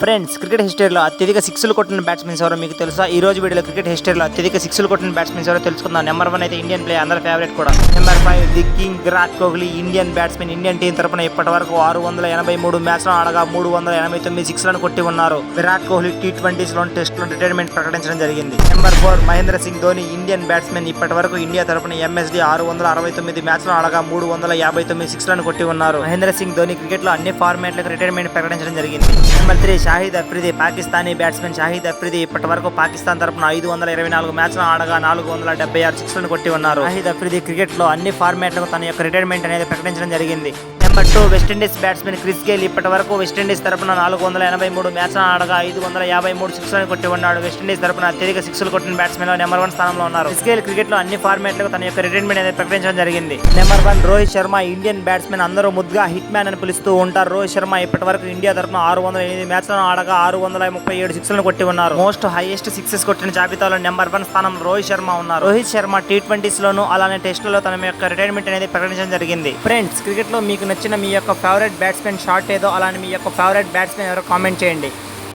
Friends cricket హిస్టరీలో అత్యధిక సిక్స్లు కొట్టిన బ్యాట్స్మెన్స్ ఎవరో మీకు తెలుసా? ఈ రోజు వీడియోలో క్రికెట్ హిస్టరీలో అత్యధిక సిక్స్లు కొట్టిన బ్యాట్స్మెన్స్ ఎవరో తెలుసుకుందాం. నెంబర్ వన్ అయితే ఇండియన్ ప్లేయర్ అందరి ఫేవరెట్ కూడా. Number five the king Virat Kohli Indian batsmen Indian team తరపున ఇప్పటి వరకు ఆరు వందల ఎనభై మూడు మ్యాచ్లను ఆడగా మూడు వందల ఎనభై తొమ్మిది సిక్స్లను కొట్టి ఉన్నారు. విరాట్ కోహ్లీ టీ ట్వంటీస్లో టెస్ట్లో రిటైర్మెంట్ ప్రకటించడం జరిగింది. Number four Mahendra Singh Dhoni Indian batsmen ఇప్పటి వరకు ఇండియా తరపున ఎంఎస్డి ఆరు వందల అరవై తొమ్మిది మ్యాచ్లు ఆడగా మూడు వందల యాభై తొమ్మిది సిక్స్లను కొట్టి ఉన్నారు. మహేంద్ర సింగ్ ధోని క్రికెట్లో అన్ని ఫార్మాట్లకు రిటైర్మెంట్ ప్రకటించడం జరిగింది. Number three Shahid Afridi Pakistani batsmen Shahid Afridi ఇప్పటి వరకు పాకిస్తాన్ తరపున ఐదు వందల ఇరవై నాలుగు మ్యాచ్లు ఆడగా నాలుగు వందల డెబ్బై ఆరు సిక్స్లను కొట్టి ఉన్నారు. షాహిద్ అఫ్రిది క్రికెట్లో అన్ని ఫార్మాట్లకు తన యొక్క రిటైర్మెంట్ అనేది ప్రకటించడం జరిగింది. పట్టు వెస్టిండీస్ బ్యాట్స్మెన్ క్రిస్ గేల్ ఇప్పటి వరకు వెస్టిండీస్ తరపున నాలుగు వందల ఎనభై మూడు మ్యాచ్లు ఆడగా ఐదు వందల యాభై మూడు సిక్స్లను కొట్టి ఉన్నాడు. వెస్టిండీస్ తరపున అత్యధిక సిక్స్లు కొట్టిన బ్యాట్స్మెన్ నెంబర్ వన్ స్థానంలో ఉన్నారు. క్రిస్ గేల్ క్రికెట్లో అన్ని ఫార్మాట్లకు తన యొక్క రిటైర్మెంట్ అనేది ప్రకటించడం జరిగింది. Number one Rohit Sharma Indian batsmen అందరూ ముద్దుగా హిట్ మ్యాన్ అని పిలుస్తూ ఉంటారు. రోహిత్ శర్మ ఇప్పటి వరకు ఇండియా తరపున ఆరు వందల ఎనిమిది మ్యాచ్లను ఆడగా ఆరు వందల ముప్పై ఏడు సిక్స్లను కొట్టి ఉన్నారు. మోస్ట్ హైయెస్ట్ సిక్సెస్ కొట్టిన జాబితాలో నెంబర్ వన్ స్థానంలో రోహిత్ శర్మ ఉన్నారు. రోహిత్ శర్మ టీ ట్వంటీస్ లోను అలానే టెస్టులలో తన యొక్క రిటైర్మెంట్ అనేది ప్రకటించడం జరిగింది. ఫ్రెండ్స్ క్రికెట్లో మీకు నచ్చిన మీ యొక్క ఫేవరెట్ బ్యాట్స్మెన్ షాట్ ఏదో అలానే మీ యొక్క ఫేవరెట్ బ్యాట్స్మెన్ ఎవరో కామెంట్ చేయండి.